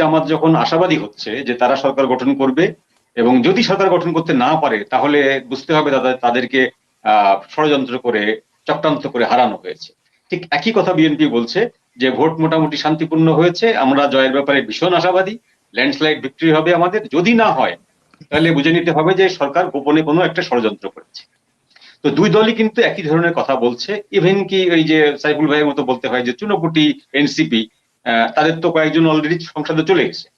জামাত যখন আশাবাদী হচ্ছে যে তারা সরকার গঠন করবে এবং যদি সরকার গঠন করতে না পারে, তাহলে বুঝতে হবে তাদের তাদেরকে ষড়যন্ত্র করে, চক্রান্ত করে হারানো হয়েছে। ঠিক একই কথা বিএনপি বলছে যে ভোট মোটামুটি শান্তিপূর্ণ হয়েছে, আমরা জয়ের ব্যাপারে ভীষণ আশাবাদী, ল্যান্ডস্লাইড বিক্রি হবে আমাদের, যদি না হয়, তাহলে বুঝে নিতে হবে যে সরকার গোপনে কোনো একটা ষড়যন্ত্র করেছে। তো দুই দলই কিন্তু একই ধরনের কথা বলছে ইভেন কি ওই যে সাইফুল ভাইয়ের মতো বলতে হয় যে চুনকুটি এনসিপি তাদের তো কয়েকজন অলরেডি সংসদে চলে গেছে।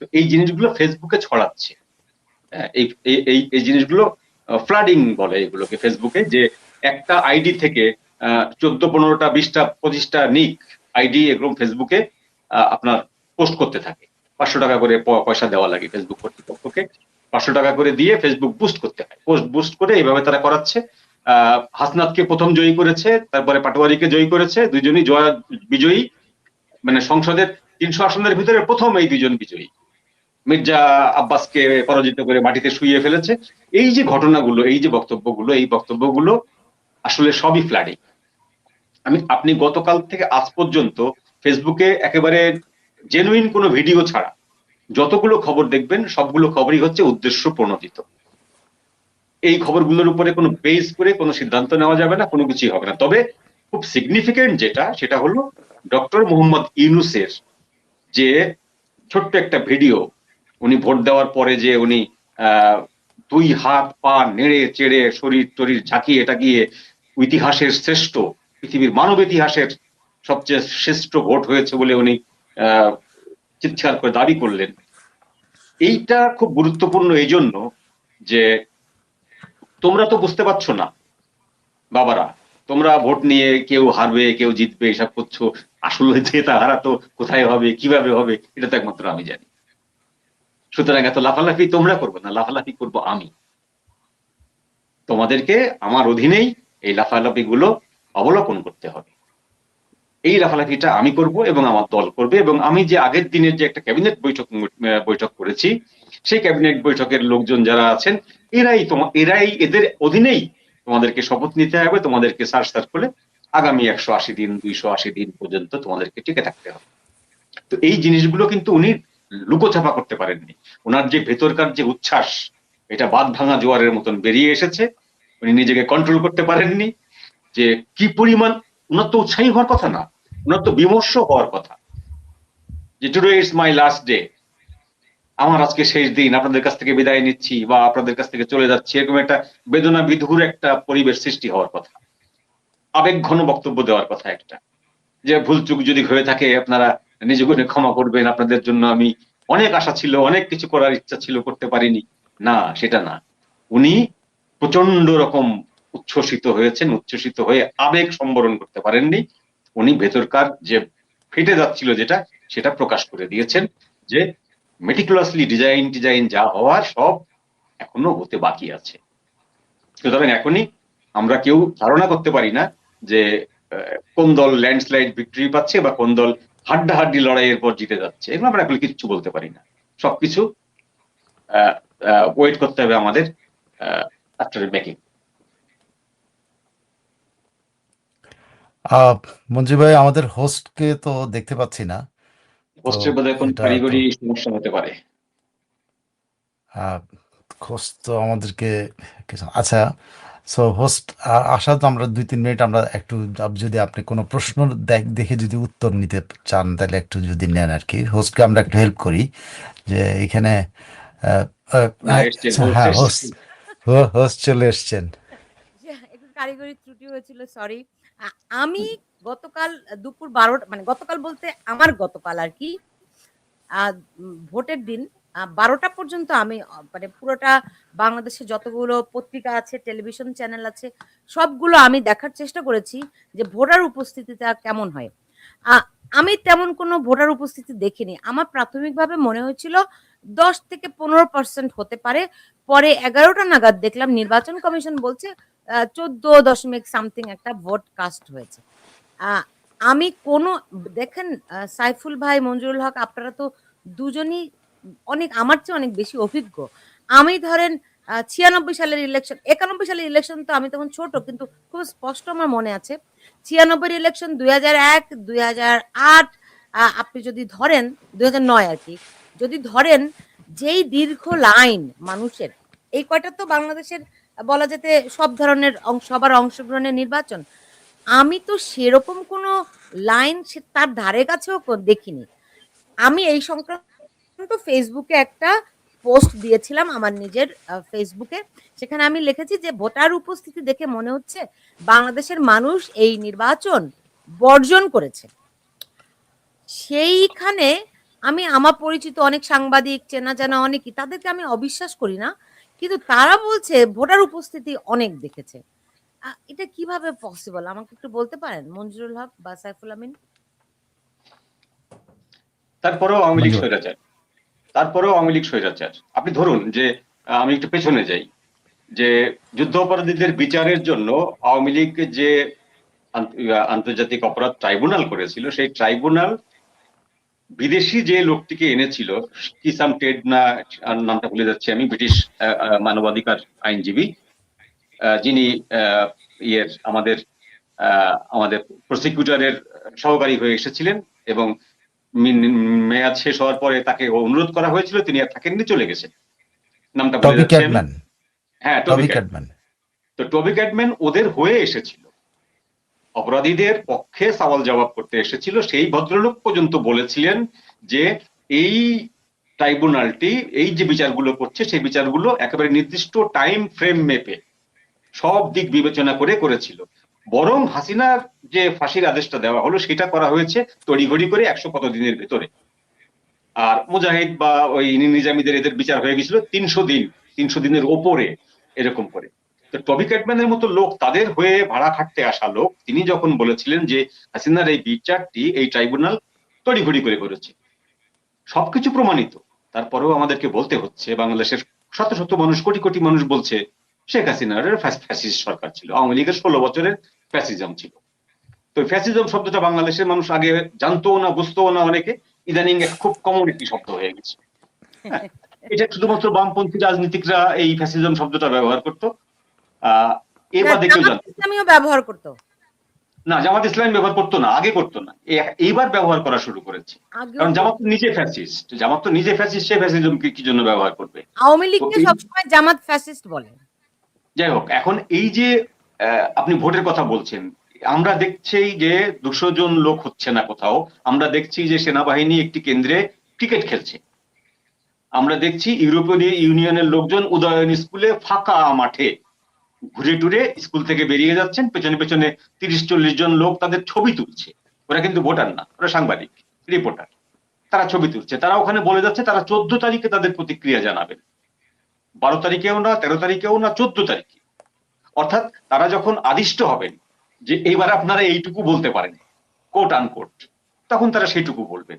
তো এই জিনিসগুলো ফেসবুকে ছড়াচ্ছে। হ্যাঁ, এই এই- জিনিসগুলো ফ্লাডিং বলে এগুলোকে ফেসবুকে যে একটা আইডি থেকে চোদ্দ পনেরোটা বিশটা পঁচিশটা নিক আইডি এগুলো ফেসবুকে আপনার পোস্ট করতে থাকে। পাঁচশো টাকা করে পয়সা দেওয়া লাগে ফেসবুক কর্তৃপক্ষকে। পাঁচশো টাকা করে দিয়ে ফেসবুক বুস্ট করতে হয়। পোস্ট বুস্ট করে এইভাবে তারা করাচ্ছে। আহ হাসনাতকে প্রথম জয়ী করেছে তারপরে পাটোয়ারিকে জয়ী করেছে দুইজনই জয় বিজয়ী। মানে সংসদের তিনশো আসনের ভিতরে প্রথম এই দুজন বিজয়ী। মির্জা আব্বাসকে পরাজিত করে মাটিতে শুয়ে ফেলেছে। এই যে ঘটনাগুলো, এই যে বক্তব্যগুলো, এই বক্তব্যগুলো আসলে সবই ফ্ল্যাডিং আমি, আপনি গতকাল থেকে আজ পর্যন্ত ফেসবুকে একেবারে জেনুইন কোনো ভিডিও ছাড়া যতগুলো খবর দেখবেন, সবগুলো খবরই হচ্ছে উদ্দেশ্য প্রণোদিত। এই খবরগুলোর উপরে কোনো বেস করে কোনো সিদ্ধান্ত নেওয়া যাবে না, কোনো কিছুই হবে না। তবে খুব সিগনিফিকেন্ট যেটা, সেটা হলো ডক্টর মোহাম্মদ ইউনুসের যে ছোট্ট একটা ভিডিও, উনি ভোট দেওয়ার পরে যে উনি দুই হাত পা নেড়ে চেড়ে শরীর টরীর ঝাঁকিয়ে টাকিয়ে ইতিহাসের শ্রেষ্ঠ, পৃথিবীর মানব ইতিহাসের সবচেয়ে শ্রেষ্ঠ ভোট হয়েছে বলে উনি চিৎকার করে দাবি করলেন। এইটা খুব গুরুত্বপূর্ণ এই জন্য যে তোমরা তো বুঝতে পারছ না, বাবারা তোমরা ভোট নিয়ে কেউ হারবে, কেউ জিতবে, এসব করছ। আসলে জেতা হারা তো কোথায় হবে, কীভাবে হবে, এটা তো একমাত্র আমি জানি। সুতরাং এত লাফালাফি তোমরা করবে না, লাফালাফি করব আমি। তোমাদেরকে আমার অধীনেই এই লাফালাফি গুলো অবলোকন করতে হবে। এই লাফালাফিটা আমি করব এবং আমার দল করবে এবং আমি যে আগের দিনের যে একটা ক্যাবিনেট বৈঠক বৈঠক করেছি, সেই ক্যাবিনেট বৈঠকের লোকজন যারা আছেন, এরাই তোমার এরাই এদের অধীনেই তোমাদেরকে শপথ নিতে হবে, তোমাদেরকে সার্চ সার্চ করে আগামী একশো আশি দিন, দুইশো আশি দিন পর্যন্ত তোমাদেরকে টিকে থাকতে হবে। তো এই জিনিসগুলো কিন্তু উনি লুকোছাপা করতে পারেননি। ওনার যে ভেতরকার যে উচ্ছ্বাস, এটা বাদ ভাঙা জোয়ারের মতন বেরিয়ে এসেছে। উনি নিজেকে কন্ট্রোল করতে পারেননি যে কি পরিমাণ ওনার তো উৎসাহী হওয়ার কথা না ওনার তো বিমর্ষ হওয়ার কথা। যে today it's my last day আমার আজকে শেষ দিন, আপনাদের কাছ থেকে বিদায় নিচ্ছি বা আপনাদের কাছ থেকে চলে যাচ্ছি, এরকম একটা বেদনা বিধুর একটা পরিবেশ সৃষ্টি হওয়ার কথা। আবেগ ঘন বক্তব্য দেওয়ার কথা একটা। যে ভুল চুক যদি হয়ে থাকে, আপনারা নিজেকে ক্ষমা করবেন, আপনাদের জন্য আমি অনেক আশা ছিল, অনেক কিছু করার ইচ্ছা ছিল, করতে পারিনি। না, সেটা না। উনি প্রচণ্ড রকম উচ্ছ্বসিত হয়েছেন, উচ্ছ্বসিত হয়ে আবেগ সম্বরণ করতে পারেননি। উনি ভেতরকার যে ফেটে যাচ্ছিল যেটা, সেটা প্রকাশ করে দিয়েছেন যে মেটিকুলাসলি ডিজাইন ডিজাইন যা হওয়ার সব এখনও হতে বাকি আছে। সুতরাং এখনই আমরা কেউ ধারণা করতে পারি না যে কোন দল ল্যান্ডস্লাইড ভিক্টরি পাচ্ছে বা কোন দল হাড্ডাহাড্ডি লড়াইয়ের পর জিতে যাচ্ছে। এগুলো আমরা এখন কিচ্ছু বলতে পারি না। সবকিছু ওয়েট করতে হবে আমাদের আফটার মেকিং মঞ্জু ভাই, আমাদের হোস্টকে তো দেখতে পাচ্ছি না। হোস্টের বোধহয় কোন কারিগরি সমস্যা হতে পারে। আহ, হোস্ট তো আমাদেরকে কিছু আচ্ছা সো হোস্ট আসা তো আমরা দুই তিন মিনিট আমরা একটু যদি আপনি কোনো প্রশ্ন দেখ- দেখে যদি উত্তর নিতে চান তাহলে একটু যদি নেন আর কি হোস্টকে আমরা একটু হেল্প করি যে এখানে এসছেন, আচ্ছা, host হ্যাঁ হোস্ট হোস্ট চলে এসছেন। কারিগরি ত্রুটি হয়েছিল সরি আমি গতকাল দুপুর বারোটা মানে গতকাল বলতে আমার গতকাল আর কি ভোটের দিন বারোটা পর্যন্ত আমি মানে পুরোটা বাংলাদেশে যতগুলো পত্রিকা আছে, টেলিভিশন চ্যানেল আছে, সবগুলো আমি দেখার চেষ্টা করেছি যে ভোটার উপস্থিতিটা কেমন হয়। আমি তেমন কোনো ভোটার উপস্থিতি দেখিনি। আমার প্রাথমিকভাবে মনে হয়েছিল দশ থেকে পনেরো পার্সেন্ট হতে পারে, পরে এগারোটা নাগাদ দেখলাম নির্বাচন কমিশন বলছে চোদ্দ দশমিক সামথিং একটা ভোট কাস্ট হয়েছে। আমি কোনো, দেখেন সাইফুল ভাই, মঞ্জুরুল হক, আপনারা তো দুজনই অনেক, আমার চেয়ে অনেক বেশি অভিজ্ঞ। আমি ধরেন ছিয়ানব্বই সালের ইলেকশন একানব্বই সালের ইলেকশন তো আমি তখন ছোট, কিন্তু খুব স্পষ্ট আমার মনে আছে। ছিয়ানব্বই ইলেকশন দুই হাজার এক, দুই হাজার আট আপনি যদি ধরেন, দুই নয় আর কি, যদি ধরেন, যেই দীর্ঘ লাইন মানুষের, এই কয়টা তো বাংলাদেশের, বলা যেতে সব ধরনের সবার অংশগ্রহণের নির্বাচন আমি তো সেরকম কোনো লাইন তার ধারে কাছেও দেখিনি। আমি এই সংক্রান্ত ফেসবুকে একটা পোস্ট দিয়েছিলাম আমার নিজের ফেসবুকে। সেখানে আমি লিখেছি যে, ভোটার উপস্থিতি দেখে মনে হচ্ছে বাংলাদেশের মানুষ এই নির্বাচন বর্জন করেছে। সেইখানে আমি আমার পরিচিত অনেক সাংবাদিক, চেনা জানা অনেকই, তাদেরকে আমি অবিশ্বাস করি না। কিন্তু তারা বলছে ভোটার উপস্থিতি অনেক দেখেছে। এটা কীভাবে পসিবল আমাকে একটু বলতে পারেন? মঞ্জুরুল হক বা সাইফুল আমিন? তারপরেও আওয়ামী লীগ। স্বৈরাচার। তারপরেও আওয়ামী লীগ স্বৈরাচার। আপনি ধরুন যে আমি একটু পেছনে যাই। যে যুদ্ধ অপরাধীদের বিচারের জন্য আওয়ামী লীগ যে আন্তর্জাতিক অপরাধ ট্রাইব্যুনাল করেছিল সেই ট্রাইব্যুনাল বিদেশি যে লোকটিকে এনেছিল কিসাম টেড না নামটা ভুলে যাচ্ছে আমি ব্রিটিশ মানবাধিকার আইনজীবী যিনি ইয়ের আমাদের আহ, আমাদের প্রসিকিউটরের সহকারী হয়ে এসেছিলেন এবং মেয়াদ শেষ হওয়ার পরে তাকে অনুরোধ করা হয়েছিল তিনি আর থাকেননি চলে গেছেন। নামটা টবি। ক্যাটম্যান। হ্যাঁ টবি ক্যাটম্যান। তো টবি ক্যাটম্যান ওদের হয়ে এসেছিল। অপরাধীদের পক্ষে সওয়াল জবাব করতে এসেছিল। সেই ভদ্রলোক পর্যন্ত বলেছিলেন যে এই ট্রাইব্যুনালটি এই যে বিচারগুলো করছে সেই বিচারগুলো একেবারে নির্দিষ্ট টাইম ফ্রেম মেপে সব দিক বিবেচনা করে করেছিল। বরং হাসিনার যে ফাঁসির আদেশটা দেওয়া হলো, সেটা করা হয়েছে তড়িঘড়ি করে একশো কত দিনের ভেতরে। আর মুজাহিদ বা ওই নিজামীদের এদের বিচার হয়ে গেছিল তিনশো দিন, তিনশো দিনের ওপরে, এরকম করে। তো টবি ক্যাটম্যানের মতো লোক, তাদের হয়ে ভাড়া খাটতে আসা লোক, তিনি যখন বলেছিলেন যে হাসিনার এই বিচারটি এই ট্রাইব্যুনাল তড়িঘড়ি করে করেছে। সবকিছু প্রমাণিত। তারপরেও আমাদেরকে বলতে হচ্ছে, বাংলাদেশের শত শত মানুষ, কোটি কোটি মানুষ বলছে শেখ হাসিনার ফ্যাসিস্ট সরকার ছিল। আওয়ামী লীগের ষোলো বছরের ফ্যাসিজম ছিল। তো ফ্যাসিজম শব্দটা বাংলাদেশের মানুষ আগে জানতো না বুঝতো না অনেকে। ইদানিং খুব কমন একটি শব্দ হয়ে গেছে। হ্যাঁ, এটা শুধুমাত্র বামপন্থী রাজনীতিকরা এই ফ্যাসিজম শব্দটা ব্যবহার করতো। আহ এ বাদে কেউ জানতো। ব্যবহার করতো? না জামাত ইসলাম ব্যবহার করতো না আগে করতো না। এইবার ব্যবহার করা শুরু করেছে। কারণ জামাত তো নিজে ফ্যাসিস্ট। জামাত তো নিজে ফ্যাসিস্ট সে ফ্যাসিজম কি জন্য ব্যবহার করবে? আওয়ামী লীগকে সবসময় জামাত ফ্যাসিস্ট বলে। যাই হোক, এখন এই যে আপনি ভোটের কথা বলছেন, আমরা দেখছি যে দুশো জন লোক হচ্ছে না কোথাও, আমরা দেখছি যে সেনাবাহিনী একটি কেন্দ্রে ক্রিকেট খেলছে। আমরা দেখছি ইউরোপীয় ইউনিয়নের লোকজন উদয়ন স্কুলে ফাঁকা মাঠে ঘুরে টুরে স্কুল থেকে বেরিয়ে যাচ্ছেন, পেছনে পেছনে তিরিশ চল্লিশ জন লোক তাদের ছবি তুলছে। ওরা কিন্তু ভোটার না, ওরা সাংবাদিক, রিপোর্টার। তারা ছবি তুলছে, তারা ওখানে বলে যাচ্ছে তারা চোদ্দ তারিখে তাদের প্রতিক্রিয়া জানাবেন। বারো তারিখেও না, তেরো তারিখেও না, চোদ্দ তারিখে। অর্থাৎ তারা যখন আদিষ্ট হবেন, যে এইবার আপনারা এইটুকু বলতে পারেন কোট আনকোট তখন তারা সেইটুকু বলবেন।